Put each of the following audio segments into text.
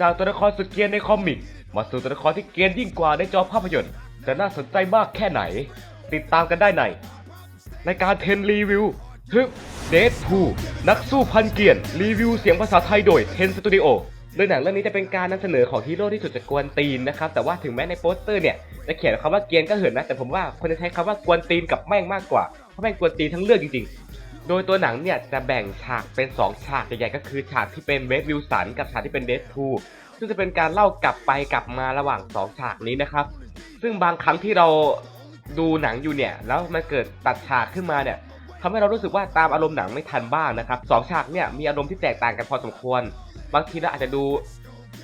จากตัวละครสุดเกรียนในคอมิก มาสู่ตัวละครที่เกรียนยิ่งกว่าในจอภาพยนตร์จะน่าสนใจมากแค่ไหน ติดตามกันได้ในในการเทนรีวิวทึบเดทพูนักสู้พันเกียรติรีวิวเสียงภาษาไทยโดยเทนสตูดิโอโดยหนังเรื่องนี้จะเป็นการนำเสนอของฮีโร่ที่สุดจะกวนตีนนะครับ แต่ว่าถึงแม้ในโปสเตอร์เนี่ยจะเขียนคำว่าเกียนก็เหินนะ แต่ผมว่าคนจะใช้คำว่ากวนตีนกับแม่งมากกว่า เพราะแม่งกวนตีนทั้งเรื่องจริงๆ โดยตัวหนังเนี่ยจะแบ่งฉากเป็น 2 ฉากใหญ่ๆก็คือฉากที่เป็นเวดวิลสันกับฉากที่เป็นเด p พูซึ่งจะเป็นการเล่ากลับไปกลับมาระหว่าง 2 ฉากนี้นะครับ ซึ่งบางครั้งที่เราดูหนังอยู่เนี่ย แล้วมันเกิดตัดฉากขึ้นมาเนี่ยทำให้เรารู้สึกว่าตามอารมณ์หนังไม่ทันบ้างนะครับสองฉากเนี่ยมีอารมณ์ที่แตกต่างกันพอสมควร บางทีเราอาจจะดู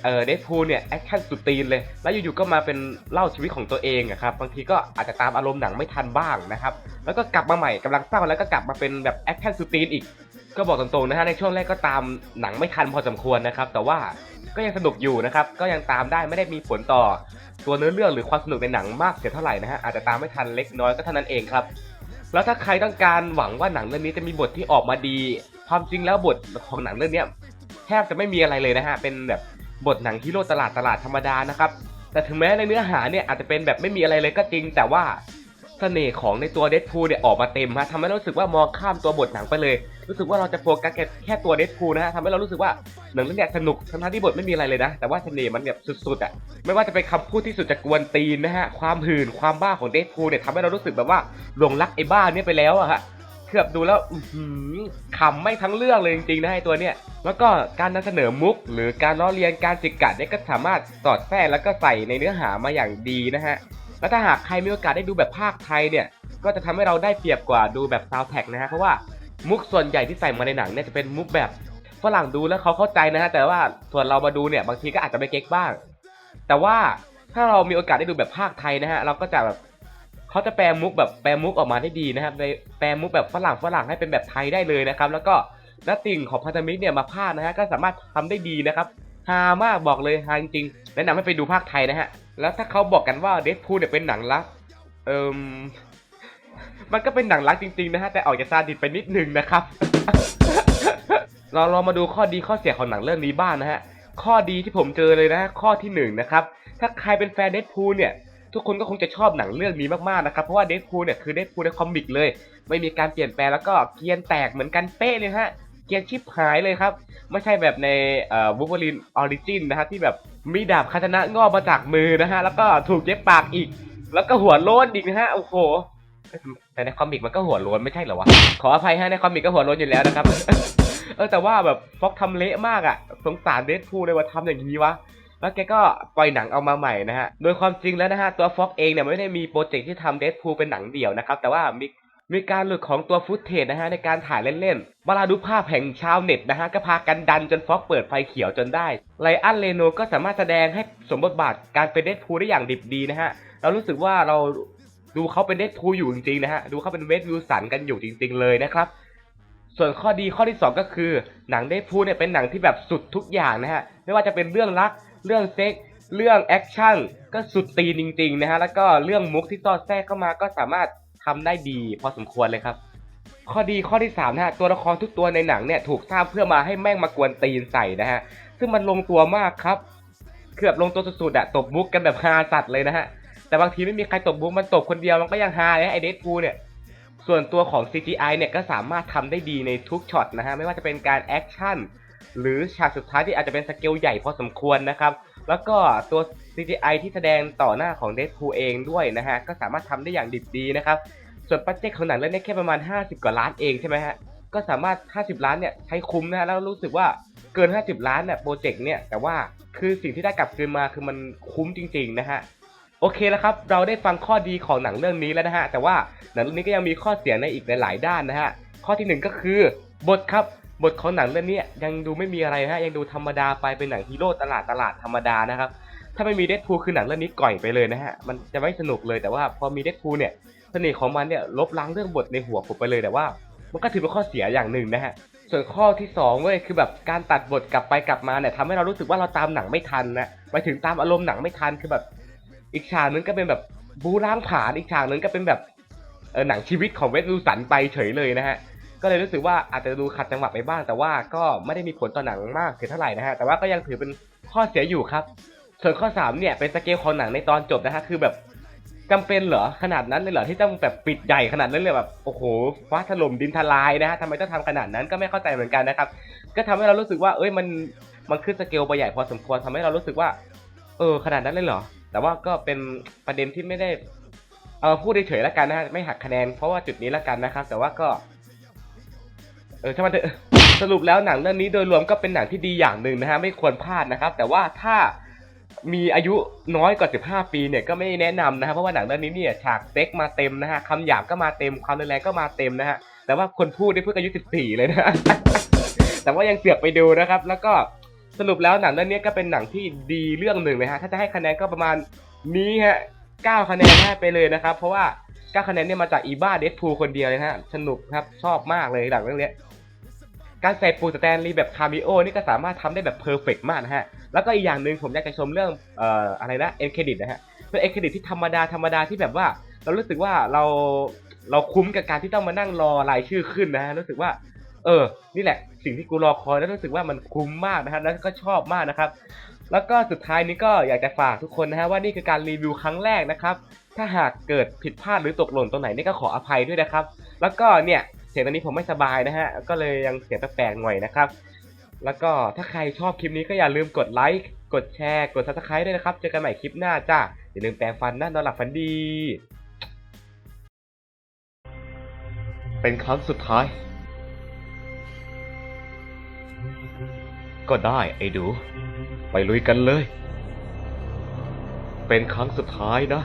เออเดฟพูเนี่ยแอคชั่นสุดตีนเลย แล้วอยู่ๆก็มาเป็นเล่าชีวิตของตัวเองอะครับบางทีก็อาจจะตามอารมณ์หนังไม่ทันบ้างนะครับ แล้วก็กลับมาใหม่กำลังเศร้าแล้วก็กลับมาเป็นแบบแอคชั่นสุดตีนอีก ก็บอกตรงๆนะฮะในช่วงแรกก็ตามหนังไม่ทันพอสมควรนะครับ แต่ว่าก็ยังสนุกอยู่นะครับ ก็ยังตามได้ไม่ได้มีผลต่อ ตัวเนื้อเรื่องหรือความสนุกในหนังมากเสียเท่าไหร่นะฮะอาจจะตามไม่ทันเล็กน้อยก็เท่านั้นเองครับแล้วถ้าใครต้องการหวังว่าหนังเรื่องนี้จะมีบทที่ออกมาดี ความจริงแล้วบทของหนังเรื่องนี้แทบจะไม่มีอะไรเลยนะฮะเป็นแบบ บทหนังฮีโร่ตลาดตลาดธรรมดานะครับ แต่ถึงแม้ในเนื้อหาเนี่ยอาจจะเป็นแบบไม่มีอะไรเลยก็จริง แต่ว่าเสน่ห์ของในตัวเด p พูเนี่ยออกมาเต็มฮะทำให้เรารู้สึกว่ามองข้ามตัวบทหนังไปเลย รู้สึกว่าเราจะโฟกัสแค่ตัวเด p พูนะฮะทำให้เรารู้สึกว่าหนังเรื่องเนี้ยสนุกทั้งที่บทไม่มีอะไรเลยนะ แต่ว่าเสน่ห์มันแบบสุดๆอะไม่ว่าจะเป็นคำพูดที่สุดจะกวนตีนนะฮะความหื่นความบ้าของเด p พูเนี่ยทำให้เรารู้สึกแบบว่าหลงรักไอ้บ้าเนี่ยไปแล้วอะฮะเกือบดูแล้วหือขำไม่ทั้งเรื่องเลยจริงๆนะไอ้ตัวเนี้ย แล้วก็การนำเสนอมุก หรือการล้อเลียนการจิกกัดเนี่ยก็สามารถสอดแทรกแล้วก็ใส่ในเนื้อหามาอย่างดีนะฮะแล้วถ้าหากใครมีโอกาสได้ดูแบบภาคไทยเนี่ยก็จะทำให้เราได้เปรียบกว่าดูแบบซาวแท็กนะฮะเพราะว่ามุกส่วนใหญ่ที่ใส่มาในหนังเนี่ยจะเป็นมุกแบบฝรั่งดูแล้วเขาเข้าใจนะฮะแต่ว่าส่วนเรามาดูเนี่ยบางทีก็อาจจะไม่เก็กบ้าง แต่ว่าถ้าเรามีโอกาสได้ดูแบบภาคไทยนะฮะเราก็จะแบบเขาจะแปลมุกแบบแปลมุกออกมาได้ดีนะครับในแปลมุกแบบฝรั่งฝรั่งให้เป็นแบบไทยได้เลยนะครับ แล้วก็ นัตติ่งของพันธมิตรเนี่ยมาพากนะฮะก็สามารถทำได้ดีนะครับฮามากบอกเลยฮาจริงๆแนะนำให้ไปดูภาคไทยนะฮะแล้วถ้าเขาบอกกันว่าเด p พูเนี่ยเป็นหนังรักเอิมมันก็เป็นหนังรักจริงๆนะฮะแต่ออกจากซาดิสไปนิดนึงนะครับ เราลองมาดูข้อดีข้อเสียของหนังเรื่องนี้บ้างนะฮะข้อดีที่ผมเจอเลยนะข้อที่หนึ่งนะครับถ้าใครเป็นแฟนเด p พูเนี่ยทุกคนก็คงจะชอบหนังเรื่องนี้มากๆนะครับเพราะว่าเด p พูเนี่ยคือเด p พูในคอมิกเลย ไม่มีการเปลี่ยนแปลงแล้วก็เกียนแตกเหมือนกันเป๊ะเลยฮะ เกียนชิบหายเลยครับ ไม่ใช่แบบในเอ่อวูเวอรีนออริจินนะฮะที่แบบมีดาบคาตนะงอกมาจากมือนะฮะ แล้วก็ถูกเย็บปากอีก แล้วก็หัวโล้นอีกนะฮะโอ้โหแต่ในคอมิกมันก็หัวโล้นไม่ใช่เหรอวะขออภัยฮะในคอมิกก็หัวโล้นอยู่แล้วนะครับเออแต่ว่าแบบฟ็อกทำเละมากอะสงสารเดดพูลเลยว่าทำอย่างนี้วะแล้วแกก็ปล่อยหนังเอามาใหม่นะฮะ โดยความจริงแล้วนะฮะ ตัวฟ็อกเองเนี่ยไม่ได้มีโปรเจกต์ที่ทำเดดพูลเป็นหนังเดี่ยวนะครับ แต่ว่ามี มีการหลุดของตัวฟุตเทจนะฮะในการถ่ายเล่นๆเวลาดูภาพแห่งชาวเน็ตนะฮะก็พากันดันจนฟ็อกเปิดไฟเขียวจนได้ ไลอันเลโนก็สามารถแสดงให้สมบทบาทการเป็นเดดพูได้อย่างดิบดีนะฮะ เรารู้สึกว่าเราดูเขาเป็นเดดพูอยู่จริงๆนะฮะ ดูเขาเป็นเวดวิลสันกันอยู่จริง ๆ เลยนะครับ ส่วนข้อดีข้อที่ 2 ก็คือ หนังเดดพูเนี่ยเป็นหนังที่แบบสุดทุกอย่างนะฮะ ไม่ว่าจะเป็นเรื่องรัก เรื่องเซ็กเรื่องแอคชั่นก็สุดตีนจริงๆนะฮะ แล้วก็เรื่องมุกที่สอดแทรกเข้ามาก็สามารถ ทำได้ดีพอสมควรเลยครับ ข้อดีข้อที่3นะฮะตัวละครทุกตัวในหนังเนี่ยถูกสร้างเพื่อมาให้แม่งมากวนตีนใส่นะฮะซึ่งมันลงตัวมากครับเกือบลงตัวสุดๆอะตบมุกกันแบบฮาสัตว์เลยนะฮะแต่บางทีไม่มีใครตบมุกมันตบคนเดียวมันก็ยังฮาเลยนะไอเดดพูเนี่ยส่วนตัวของ CGI เนี่ยก็สามารถทำได้ดีในทุกช็อตนะฮะไม่ว่าจะเป็นการแอคชั่นหรือฉากสุดท้ายที่อาจจะเป็นสเกลใหญ่พอสมควรนะครับ แล้วก็ตัว CGI ที่แสดงต่อหน้าของ Deadpool เองด้วยนะฮะ ก็สามารถทำได้อย่างดิบดีนะครับ ส่วนปัจเจกของหนังเรื่องนี้แค่ประมาณ 50 กว่าล้านเองใช่ไหมฮะ ก็สามารถ 50 ล้านเนี่ยใช้คุ้มนะฮะ แล้วรู้สึกว่าเกิน 50 ล้านเนี่ยโปรเจกต์เนี่ย แต่ว่าคือสิ่งที่ได้กลับคืนมาคือมันคุ้มจริง ๆ นะฮะโอเคแล้วครับ เราได้ฟังข้อดีของหนังเรื่องนี้แล้วนะฮะ แต่ว่าหนังเรื่องนี้ก็ยังมีข้อเสียในอีกหลายๆด้านนะฮะ ข้อที่หนึ่งก็คือบทครับ บทของหนังเรื่องนี้ยังดูไม่มีอะไรนะฮะ ยังดูธรรมดาไปเป็นหนังฮีโร่ตลาดตลาดธรรมดานะครับ ถ้าไม่มีเด p พูคือหนังเรื่องนี้ก่อยไปเลยนะฮะ มันจะไม่สนุกเลยแต่ว่าพอมีเด p พูเนี่ยเสน่ห์ของมันเนี่ยลบล้างเรื่องบทในหัวผมไปเลยแต่ว่า มันก็ถือเป็นข้อเสียอย่างหนึ่งนะฮะ ส่วนข้อที่สองเว้ยคือแบบการตัดบทกลับไปกลับมาเนี่ยทำให้เรารู้สึกว่าเราตามหนังไม่ทันนะไปถึงตามอารมณ์หนังไม่ทันคือแบบ อีกฉากนึงก็เป็นแบบบูร้างผาญอีกฉากนึงก็เป็นแบบเออหนังชีวิตของเวสวิลสันไปเฉยเลยนะฮะก็ก็เลยรู้สึกว่าอาจจะดูขัดจังหวะไปบ้าง แต่ว่าก็ไม่ได้มีผลต่อหนังมากเท่าไหร่นะฮะแต่ว่าก็ยังถือเป็นข้อเสียอยู่ครับ ส่วนข้อสามเนี่ยเป็นสเกลของหนังในตอนจบนะฮะคือแบบจำเป็นเหรอขนาดนั้นเลยเหรอที่ต้องแบบปิดใหญ่ขนาดนั้นเลยแบบโอ้โหฟ้าถล่มดินทลายนะฮะทำไมต้องทำขนาดนั้นก็ไม่เข้าใจเหมือนกันนะครับ ก็ทำให้เรารู้สึกว่า เอ้ยมันมันขึ้นสเกลไปใหญ่พอสมควรทำให้เรารู้สึกว่า เออ ขนาดนั้นเลยเหรอ แต่ว่าก็เป็นประเด็นที่ไม่ได้เออพูดเฉยๆแล้วกันนะฮะไม่หักคะแนนเพราะว่าจุดนี้แล้วกันนะครับ แต่ว่าก็ เออช่างมันเถอะสรุปแล้วหนังเรื่องนี้โดยรวมก็เป็นหนังที่ดีอย่างหนึ่งนะฮะไม่ควรพลาดนะครับ แต่ว่าถ้า มีอายุน้อยกว่า 15 ปีเนี่ยก็ไม่แนะนำนะฮะเพราะว่าหนังเรื่องนี้เนี่ยฉากเซ็กมาเต็มนะฮะคำหยาบก็มาเต็มความรุนแรงก็มาเต็มนะฮะแต่ว่าคนพูดได้เพิ่งอายุ 14 เลยนะ แต่ว่ายังเสือกไปดูนะครับ แล้วก็สรุปแล้วหนังเรื่องนี้ก็เป็นหนังที่ดีเรื่องหนึ่งนะฮะถ้าจะให้คะแนนก็ประมาณนี้ฮะ9คะแนนให้ไปเลยนะครับ เพราะว่า9คะแนนเนี่ยมาจากอีบ้าเดดพูคนเดียวเลยฮะสนุกครับชอบมากเลยหลังเรื่องนี้ การใส่ปูสแตนลีแบบคาเมโอนี่ก็สามารถทำได้แบบเพอร์เฟกมากนะฮะ แล้วก็อีกอย่างหนึ่งผมอยากจะชมเรื่องเอ่ออะไรนะเอ็นเครดิตนะฮะเป็นเอ็นเครดิตที่ธรรมดาธรรมดาที่แบบว่า เรารู้สึกว่าเราเราคุ้มกับการที่ต้องมานั่งรอรายชื่อขึ้นนะฮะรู้สึกว่า เออ นี่แหละ สิ่งที่กูรอคอยแล้วรู้สึกว่ามันคุ้มมากนะครับแล้วก็ชอบมากนะครับ แล้วก็สุดท้ายนี้ก็อยากจะฝากทุกคนนะฮะว่านี่คือการรีวิวครั้งแรกนะครับ ถ้าหากเกิดผิดพลาดหรือตกหล่นตรงไหนนี่ก็ขออภัยด้วยนะครับ แล้วก็เนี่ย สียงตอนนี้ผมไม่สบายนะฮะ ก็เลยยังเสียงแปลกๆหน่อยนะครับ แล้วก็ถ้าใครชอบคลิปนี้ก็อย่าลืมกดไลค์ กดแชร์ กด subscribe ด้วยนะครับ เจอกันใหม่คลิปหน้าจ้า อย่าลืมแปรงฟันนะนอนหลับฝันดี เป็นครั้งสุดท้าย ก็ได้ไอ้ดู ไปลุยกันเลย เป็นครั้งสุดท้ายนะ